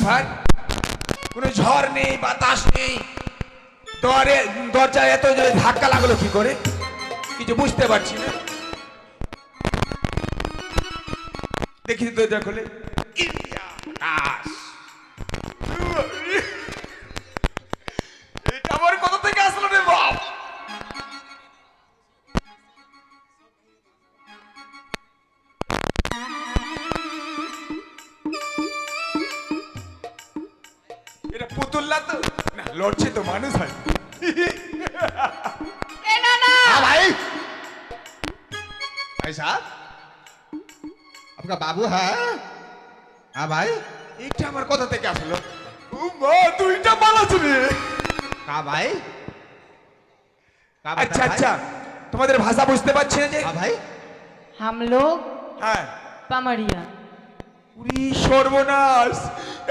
হ্যাঁ, কোনো ঝড় নেই বাতাস নেই? দরে দরজায় এত ধাক্কা লাগল কি করে? কিছু বুঝতে পারছি না। দেখি তো দেখলে ইন্ডিয়া লড়ছে তো মানুষ হয় ए ना ना हाँ भाई भाई साहब आपका बाबू है हाँ भाई এটা আমার কথা থেকে আসলো ও মা দুইটা মালা রে कहा भाई कहा আচ্ছা আচ্ছা তোমাদের ভাষা বুঝতে পারছি না যে हाँ भाई हम लोग হ্যাঁ पमड़िया উরি সর্বনাশ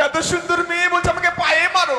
এত সুন্দর মেয়ে বলছে আমাকে পায়ে মারো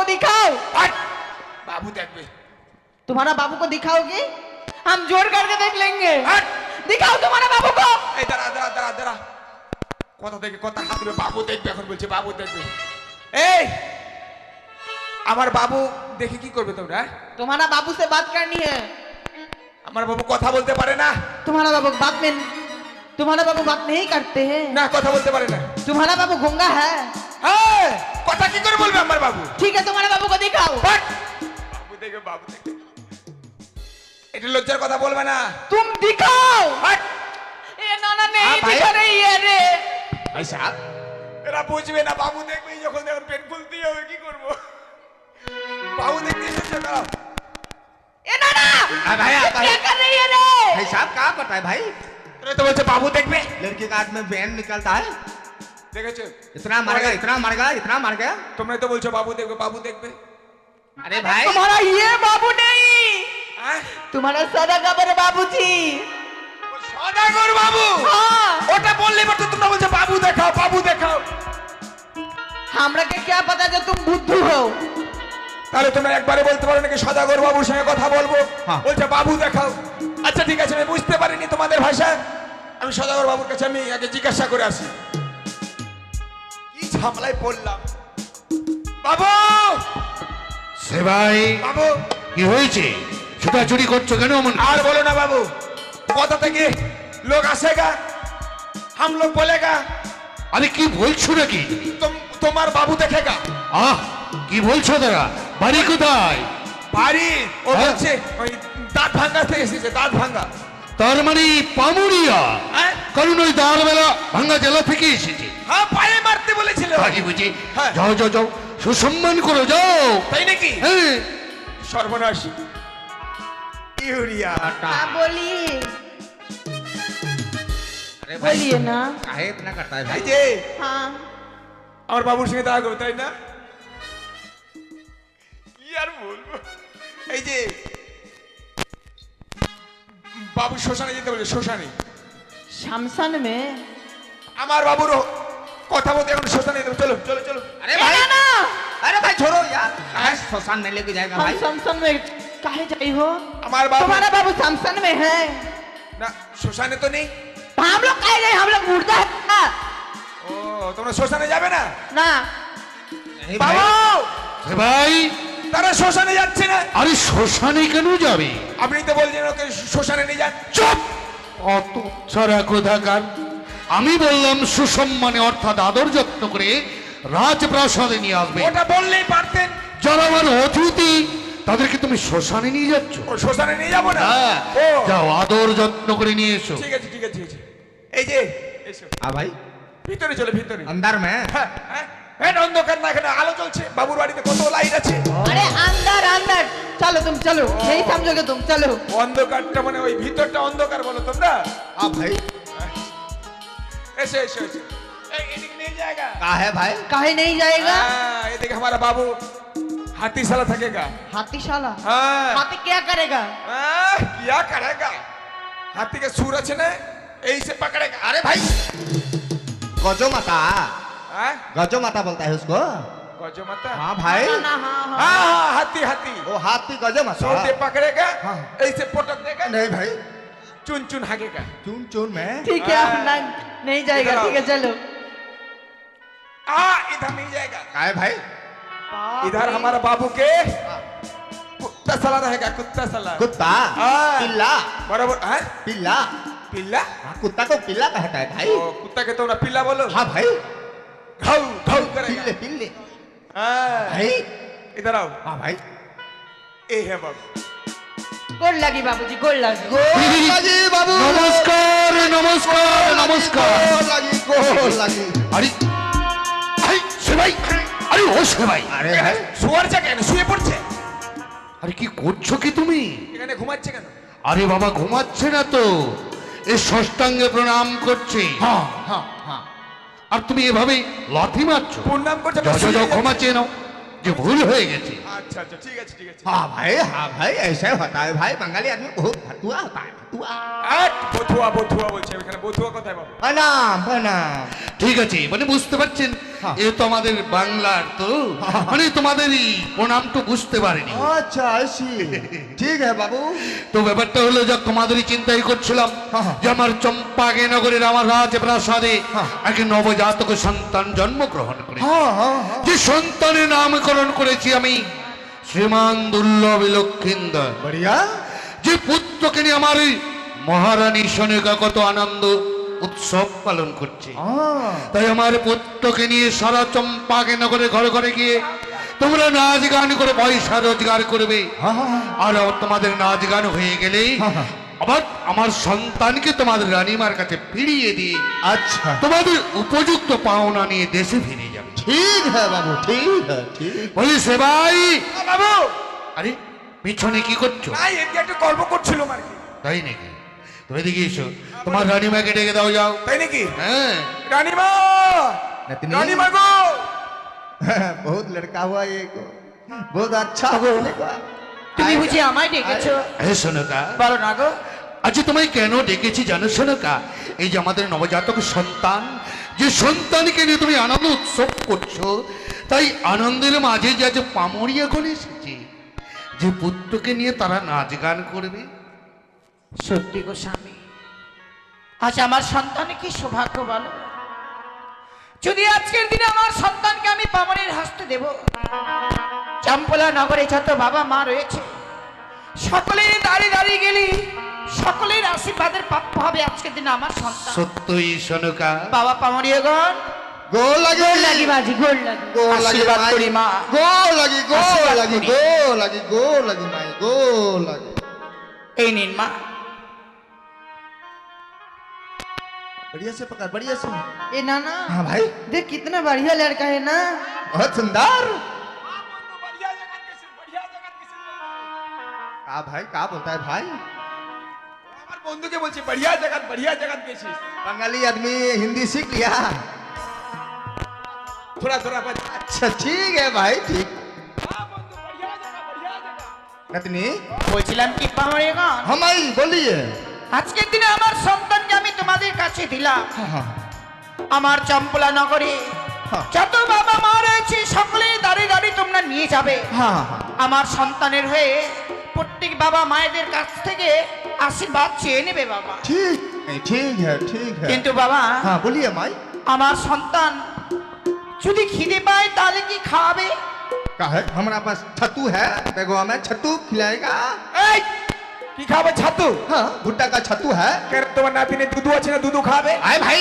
को दिखाओ হাট! বাবু দেখবে तुम्हारा बाबू को दिखाओगे हम जोर करके देख लेंगे হাট! दिखाओ तुम्हारा बाबू को এই দাঁড়া দাঁড়া দাঁড়া দাঁড়া কথা থেকে কথা হাত ধরে বাবু দেখবে এখন বলছে বাবু দেখবে এই আমার বাবু দেখে কি করবে তোমরা হ্যাঁ? तुम्हारा बाबू से बात करनी है আমার বাবু কথা বলতে পারে না तुम्हारा बाबू बात में तुम्हारा बाबू बात नहीं करते हैं না কথা বলতে পারে না तुम्हारा बाबू गूंगा है হ্যাঁ কথা কি করে বলবে আমার বাবু ठीक है तुम्हारे बाबू को दिखाओ হাট! বাবু দেখবে বাবু দেখবে এটা লজ্জার কথা বলবে না तुम दिखाओ হাট! ये नाना नहीं हाँ, भाई। दिखा रही है रे भाई साहब এরা বুঝবে না বাবু দেখবে যখন দেখুন পেন খুলতে হবে কি করবো বাবু দেখতে এসেছে দাঁড়াও ये नाना हाँ, भाई, ये हाँ, भाई। क्या कर रही है रे भाई साहब कहा करता है भाई এরা তো বলছে বাবু দেখবে लड़की का हाथ में बैन निकलता है দেখেছো इतना मर गया इतना मर गया इतना मर गया তোমরা তো বলছো বাবু দেখবে বাবু দেখবে अरे भाई तुम्हारा ये बाबू नहीं হ্যাঁ तुम्हारा सदा कबर बाबू जी ও সদাগর বাবু हाँ ওটা বললে এবার তো তোমরা বলছো বাবু দেখাও বাবু দেখাও हमरा के क्या पता जो तुम बुद्धू हो তাহলে তোমরা একবারে বলতে পারো নাকি সদাগর বাবুর সঙ্গে কথা বলবো হ্যাঁ। বলছে বাবু দেখাও আচ্ছা ঠিক আছে আমি বুঝতে পারিনি তোমাদের ভাষা আমি সদাগর বাবুর কাছে আমি আগে জিজ্ঞাসা করে আসি কি ঝামলায় পড়লাম। বাবু! সেবাই বাবু! কি হয়েছে? ছুটা চুরি করছ কেন আর বলো না বাবু কথা থেকে লোক আসে গা হামলো লোক বলেগা? আরে কি বলছো নাকি? তোমার বাবু দেখেগা? আহ কি বলছো তারা? বাড়ি কোথায়? বাড়ি ও হ্যাঁ? বলছে দাঁত ভাঙা থেকে এসেছে দাঁত ভাঙা। তার মানে পামুড়িয়া হ্যাঁ? কারণ ওই দাঁড়বেলা ভাঙ্গা জেলা থেকে এসেছে। হ্যাঁ পায়ে মারতে বলেছিল। বাড়ি বুঝি হ্যাঁ। যাও যাও যাও সুসম্মান করো যাও। তাই নাকি? হ্যাঁ। সর্বনাশী। ইউরিয়া হ্যাঁ, বলি। বলিয়ে না। কাহে না করতা হ্যাঁ ভাই যে হ্যাঁ। আমার বাবুর সঙ্গে দেখা করবে তাই না? কি আর বলব? এই যে বাবু শ্মশানে যেতে বলে শ্মশানে शमशान में আমার বাবুরও কথা বলতে এখন শ্মশানে যেতে হবে। চলো চলো চলো अरे ए भाई नाना अरे भाई छोड़ो यार काहे श्मशान में लेके जाएगा हम भाई शमशान में काहे जाई हो আমার বাবু तुम्हारा बाबू शमशान में है না শ্মশানে তো নেই तो हम लोग काहे जाए हम लोग मुर्दा है ना ও তোমরা শ্মশানে যাবে না ना नहीं भाई বাবু সেবাই তারা শ্মশানে যাচ্ছে না। আরে শ্মশানে কেন যাবে? আপনি তো বলছেন ওকে শ্মশানে নিয়ে যান। চুপ! অত ছড়া কোথাকার আমি বললাম সুসম্মানে অর্থাৎ আদর যত্ন করে রাজপ্রাসাদে নিয়ে আসবে। ওটা বললেই পারতেন। যারা আমার অতিথি তাদেরকে তুমি শ্মশানে নিয়ে যাচ্ছ? শ্মশানে নিয়ে যাব না? হ্যাঁ। যাও আদর যত্ন করে নিয়ে এসো। ঠিক আছে ঠিক আছে এই যে এসো আ ভাই। ভিতরে চলে ভিতরে। আন্দার মে। হ্যাঁ। হ্যাঁ হ্যাঁ হ্যাঁ, অন্ধকার না এখানে আলো চলছে বাবুর বাড়িতে কত লাইট আছে अरे अंदर अंदर चलो तुम चलो नहीं समझोगे तुम चलो অন্ধকারটা মানে ওই ভিতরটা অন্ধকার বলো তোমরা हाँ भाई এসে এসে এসে এই, এদিকে নিয়ে জায়গা का है भाई काहे नहीं जाएगा हाँ, এদিকে हमारा बाबू हाथी साला थकेगा हाथीशाला हाँ हाथी क्या करेगा हाँ, क्या करेगा हाथी के सूर আছে না এই से पकड़ेगा अरे भाई गजो माता हाँ गजो माता बोलता है उसको गजो माता हाँ भाई हाँ हाँ हाथी हाथी वो हाथी गजो माता सूर से पकड़ेगा हाँ। ऐसे पटक देगा नहीं भाई चुन चुन हागेगा चुन चुन में ठीक है। अब ना नहीं जाएगा। ठीक है चलो। आ इधर नहीं जाएगा का भाई इधर हमारा बाबू के कुत्ता साला रहेगा कुत्ता साला कुत्ता हाँ। पिल्ला बराबर हाँ पिल्ला पिल्ला हाँ, कुत्ता को पिल्ला कहता है भाई कुत्ता के तो ना पिल्ला बोलो हाँ भाई घाउ घाउ पिल्ले करेगा पिल्ले हाँ, भाई इधर आओ हाँ भाई ए है बाबू गोल लगी बाबूजी गोल लगी गोल लगी बाबू নমস্কার নমস্কার নমস্কার गोल लगी गोल लगी আরে আরে সেবাই আরে ও সেবাই अरे भाई শুয়ারছে কেন শুয়ে পড়ছে আরে কি করছো কি তুমি এখানে ঘুমাচ্ছে কেন আরে বাবা ঘুমাচ্ছে না তো এ ষষ্ঠাঙ্গে প্রণাম করছে हाँ हाँ हाँ আর তুমি এভাবে লাথি মারছো প্রণাম করছে যাও যাও যাও ক্ষমা চেয়ে নাও যে ভুল হয়ে গেছে আচ্ছা আচ্ছা ঠিক আছে ঠিক আছে हाँ भाई हाँ भाई ऐसे होता है भाई बंगाली आदमी बहुत भतुआ होता है भतुआ আট বথুয়া বথুয়া বলছে এখানে বথুয়া কোথায় বাবু प्रणाम प्रणाम ঠিক আছে মানে বুঝতে পারছেন হ্যাঁ। এ তোমাদের বাংলার তো মানে তোমাদেরই প্রণামটা বুঝতে পারিনি। আচ্ছা আসি ঠিক হ্যাঁ বাবু। তো ব্যাপারটা হলো যে তোমাদেরই চিন্তাই করছিলাম যে আমার চম্পা নগরের আমার রাজপ্রাসাদে এক নবজাতক সন্তান জন্মগ্রহণ করে যে সন্তানের নামকরণ করেছি আমি শ্রীমান দুর্লভ লক্ষিন্দর। যে পুত্রকে নিয়ে আমার মহারানী শোনে কত আনন্দ উৎসব পালন করছে। তাই আমার পুত্রকে নিয়ে সারা চম্পাকে নগরে ঘরে ঘরে গিয়ে তোমরা নাচ গান করে পয়সা রোজগার করবে। আর তোমাদের নাচ গান হয়ে গেলেই আবার আমার সন্তানকে তোমাদের রানিমার কাছে ফিরিয়ে দিয়ে আচ্ছা। তোমাদের উপযুক্ত পাওনা নিয়ে দেশে ফিরে যাবে। ঠিক হ্যাঁ বাবু ঠিক হ্যাঁ, বলি সেবাই! হ্যাঁ বাবু! আরে পিছনে কি করছ? একটু গল্প করছিল তাই নাকি? তুমি এদিকে এসো তোমার রানীমাকে ডেকে দাও যাও তাই নাকি হ্যাঁ রানীমা नतनी রানীমা গো बहुत लड़का हुआ ये को बहुत अच्छा बोलने का তুমি বুঝি আমায় ডেকেছো হ্যাঁ সোনকা বলো না গো আজ তোমায় কেন ডেকেছি জানো সোনকা এই যে আমাদের নবজাতক সন্তান যে সন্তানকে নিয়ে তুমি আনন্দ উৎসব করছো তাই আনন্দের মাঝে যে আজ পামরিয়া গণ এসেছে যে পুত্রকে নিয়ে তারা নাচ গান করবে সত্যি গো স্বামী আজ আমার সন্তানে কি সৌভাগ্য বলো? যদি আজকের দিনে আমার সন্তানকে আমি পামনের হাসতে দেব চাম্পলা নগরে যত বাবা মা রয়েছে সকলে দাঁড়িয়ে দাঁড়িয়ে গেলি সকলের আশীর্বাদের প্রাপ্য হবে আজকের দিনে আমার সন্তান। সত্যই সনকা বাবা পামরিয়গণ গোল লাগে। এই নিন মা। बढ़िया से पकड़ बढ़िया से এ না না हाँ भाई देख कितना बढ़िया लड़का है ना बहुत सुंदर बढ़िया जगह कैसे बढ़िया जगह कैसे का भाई का बोलता है भाई আমার বন্ধুকে বলছি बढ़िया जगह बढ़िया जगह গেছিস बंगाली आदमी हिंदी सीख लिया थोड़ा थोड़ा बच अच्छा ठीक है भाई ठीक हाँ बंधु बढ़िया जगह बढ़िया जगह नतनी বলছিলাম কি পামরিয়াগণ हम आई बोलिए আজকের দিনে আমার সন্তানকে আমি তোমাদের কাছে দিলাম हाँ हाँ আমার চম্পলা নগরে হ্যাঁ। যত বাবা মা রয়েছে সকলে দাঁড়িয়ে দাঁড়িয়ে তোমরা নিয়ে যাবে हाँ हाँ আমার সন্তানের হয়ে প্রত্যেক বাবা মায়েদের কাছ থেকে আশীর্বাদ চেয়ে নেবে বাবা ठीक नहीं ठीक है ठीक है কিন্তু বাবা हाँ बोलिए माई আমার সন্তান যদি খিদে পায় তাহলে কি খাওয়াবে का है हमारा पास छतू है बेगवा में छतू खिलाएगा এই কি খাবে ছাতু हाँ भुट्टा का छतू है কেন তোমার নাতিনে দুধু আছে না দুধু খাবে आए भाई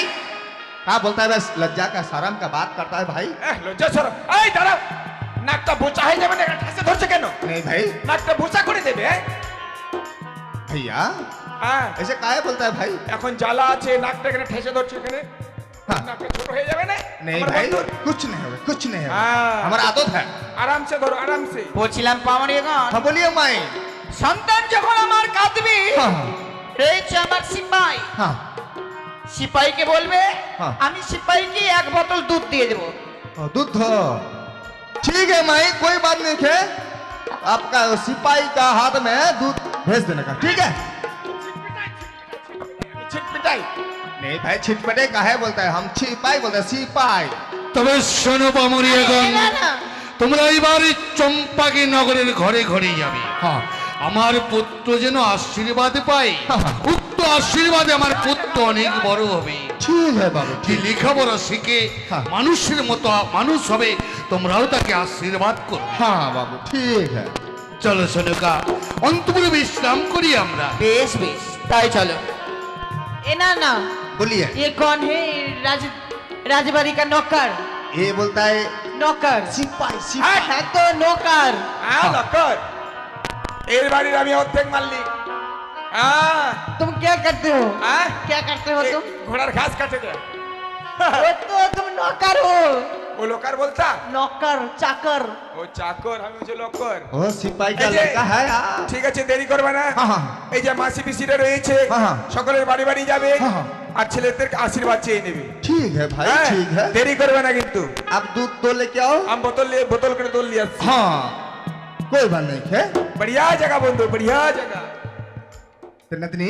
क्या बोलता है बस लज्जा का शर्म का बात करता है भाई এহ, লজ্জা সরম এই দাঁড়াও নাকটা বোচা হয়ে যাবে না এটা ঠেসে ধরছে কেন नहीं भाई নাকটা বোচা করে দেবে হ্যাঁ? भैया হ্যাঁ ऐसे काहे बोलता है भाई এখন জ্বালা আছে নাকটা এখানে ঠেসে ধরছে এখানে हाँ। নাকটা ছোট হয়ে যাবে না नहीं আমার भाई বন্ধুর? कुछ नहीं होगा कुछ नहीं होगा हाँ। हमारा आदत है আরামসে ধরো আরামসে বলছিলাম পামরিয়াগণ हाँ बोलिए माई সন্তান যখন আমার কাঁদবে हाँ हाँ রয়েছে আমার সিপাই हाँ সিপাইকে বলবে হ্যাঁ। আমি সিপাইকে এক বোতল দুধ দিয়ে দেবো ओ, दूध हो ठीक है माई कोई बात नहीं है आपका वो सिपाही का हाथ में दूध भेज देने का ठीक है ছিটপিটাই नहीं भाई छिटपटे का है बोलता है हम छिपाई बोलते हैं सिपाही তবে শোনো পামরিয়াগণ না, না। তোমরা এবার চম্পাকি নগরের ঘরে ঘরে যাবে हाँ আমার পুত্র যেন আশীর্বাদ পায় হ্যাঁ। উক্ত আশীর্বাদে আমার পুত্র অনেক বড় হবে ठीक है बाबू যে লেখাপড়া শিখে হ্যাঁ। মানুষের মতো মানুষ হবে তোমরাও তাকে আশীর্বাদ করো हाँ बाबू ठीक है চলো সোনকা অন্তপুরে বিশ্রাম করি আমরা বেশ বেশ তাই চলো ए ना ना बोलिए ये कौन है राज राजबाड़ी का नौकर ये बोलता है नौकर सिपाही हाँ सिपाही है तो नौकर হ্যাঁ লক্কর এর বাড়ির আমি অর্ধেক মারলি হ্যাঁ तुम क्या करते हो হ্যাঁ क्या करते हो এই तुम ঘোড়ার ঘাস কাটে দেয় वो तो तुम नौकर हो ও লোকার বলতা नौकर चाकर ও চাকর আমি হচ্ছে লক্কর ओ सिपाही का এই যে- लड़का है आ। ঠিক আছে দেরি করবে না হ্যাঁ, হ্যাঁ। এই যে মাসি পিসিরা রয়েছে হ্যাঁ, হ্যাঁ। সকলের বাড়ি বাড়ি যাবে হ্যাঁ, হ্যাঁ। আর ছেলেদের আশীর্বাদ চেয়ে নেবে ठीक है भाई হ্যাঁ? ठीक है দেরি করবে না কিন্তু आप दूध तो लेके आओ আম বোতল নিয়ে বোতল করে দোল নিয়ে আসছি हाँ कोई बात नहीं है बढ़िया जगह बंधु बढ़िया जगह तो नतनी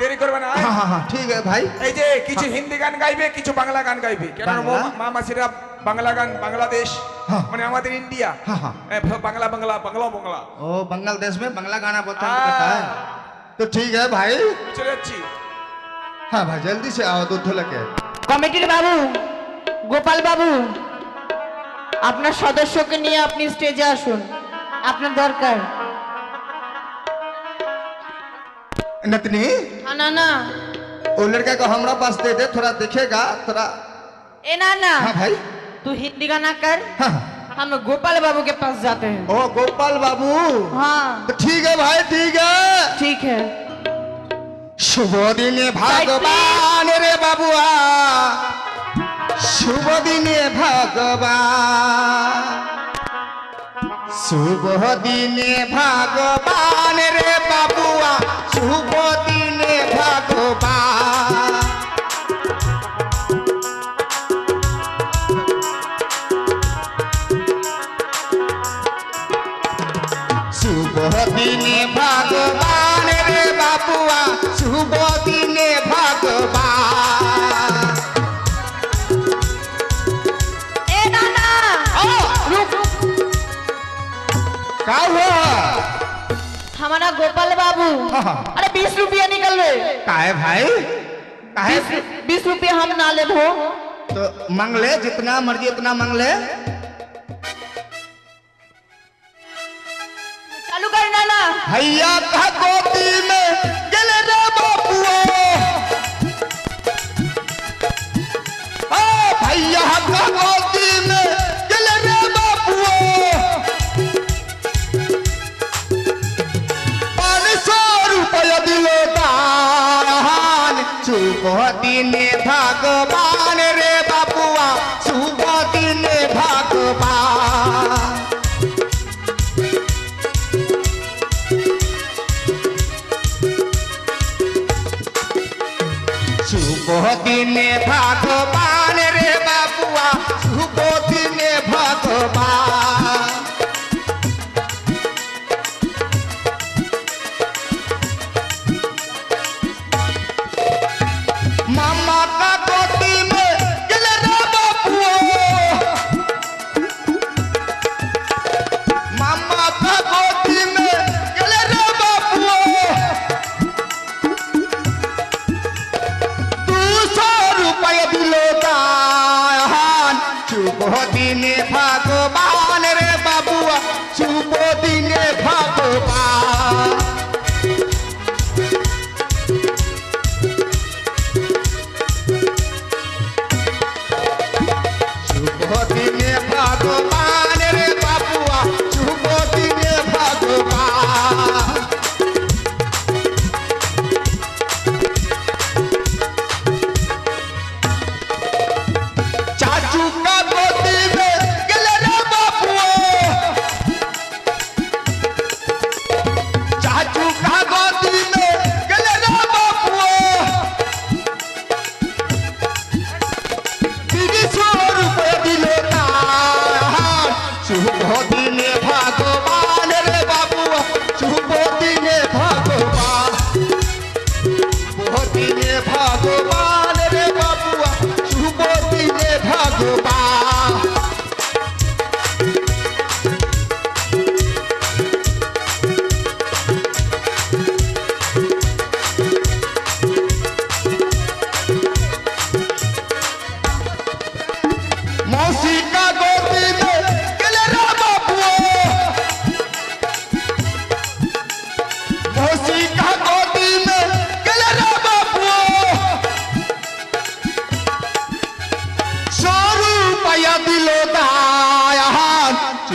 দেরি করবে না हाँ हाँ हाँ ठीक है भाई এই যে কিছু হিন্দি গান গাইবে কিছু বাংলা গান গাইবে কেন বাংলা? মা মাসিরা বাংলা গান বাংলাদেশ হ্যাঁ। মানে আমাদের ইন্ডিয়া हाँ हाँ এ, বাংলা বাংলা বাংলা বাংলা ओ बांग्लादेश में बांग्ला गाना बोलता है हाँ। पता है तो ठीक है भाई চলে যাচ্ছি हाँ भाई जल्दी से आओ दूध धो लेके কমিটির বাবু গোপাল বাবু আপনার সদস্যকে নিয়ে আপনি স্টেজে আসুন আপনার দরকার नतनी না না वो लड़का को हमारा पास दे दे थोड़ा देखेगा थोड़ा ए ना ना हाँ भाई तू हिंदी गाना कर हाँ हाँ। हम गोपाल बाबू के पास जाते हैं ओ गोपाल बाबू हाँ तो ठीक है भाई ठीक है ठीक है শুভ দিনে ভগবান রে বাবুয়া শুভ দিনে ভগবান শুভ দিনে ভগবান রে বাবুয়া শুভ हाँ, हाँ। अरे बीस रुपया निकल रहे। काहे भाई? काहे बीस रुपया हम ना ले भो तो मांग ले जितना मर्ज़ी उतना मांग ले। चालू कर ना ना भैया का गोदी में गले रे बाबुओ आ भैया का गोदी में দিনে ভগবান দিলে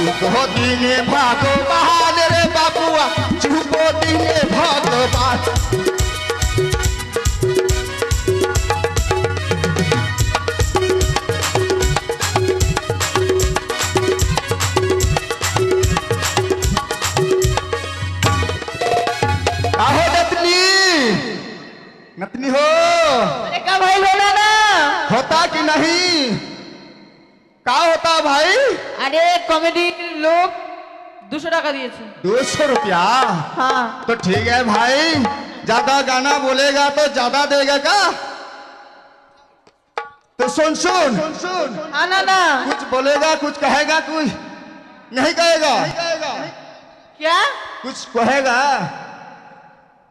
चुपो दिने भगवान रे बाबुआ चुपो दिने भगवान नतनी। हो। अरे का भाई लोना ना होता कि नहीं? का होता भाई? अरे कॉमेडी लोग दूसरा टाका दिए दो सौ रुपया हाँ तो ठीक है भाई ज़्यादा गाना बोलेगा तो ज़्यादा देगा का तो सुन सुन सुन आना ना कुछ बोलेगा कुछ कहेगा कुछ नहीं कहेगा। नहीं कहेगा। क्या? कुछ कहेगा?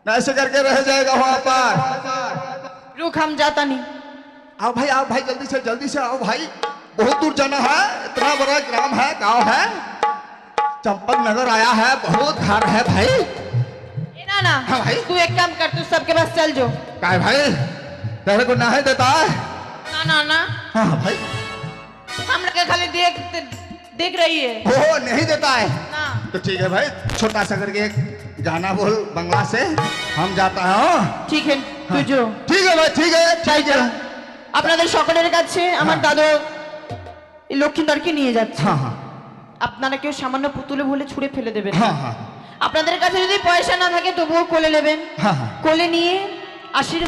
ऐसे करके रह जाएगा वहाँ पर। रुक हम जाता नहीं। आओ भाई आओ भाई जल्दी से जल्दी से आओ भाई। बहुत दूर जाना है इतना बड़ा ग्राम है गाँव है। चंपक नगर आया है बहुत घर है भाई ए ना ना हाँ भाई। तू एक काम कर तू सबके पास चल जो क्या है भाई तेरे को नहीं देता है ना ना ना हाँ भाई हम लोग के खाली देख देख रही है वो नहीं देता है ना तो ठीक है भाई छोटा सा करके एक गाना बोल बंगला से हम जाता है हाँ? ঠিক है তুই जो ठीक है भाई ठीक है ठीक है আপনাদের সকলের কাছে আমার হ্যাঁ। দাদু এই লক্ষ্মীদারকে নিয়ে যাচ্ছে हाँ हाँ আপনারা কেউ সামান্য পুতুলে ভুলে ছুঁড়ে ফেলে দেবেন হ্যাঁ, হ্যাঁ। আপনাদের কাছে যদি পয়সা না থাকে তবুও কোলে নেবেন। হ্যাঁ, কোলে নিয়ে আশীর্বাদ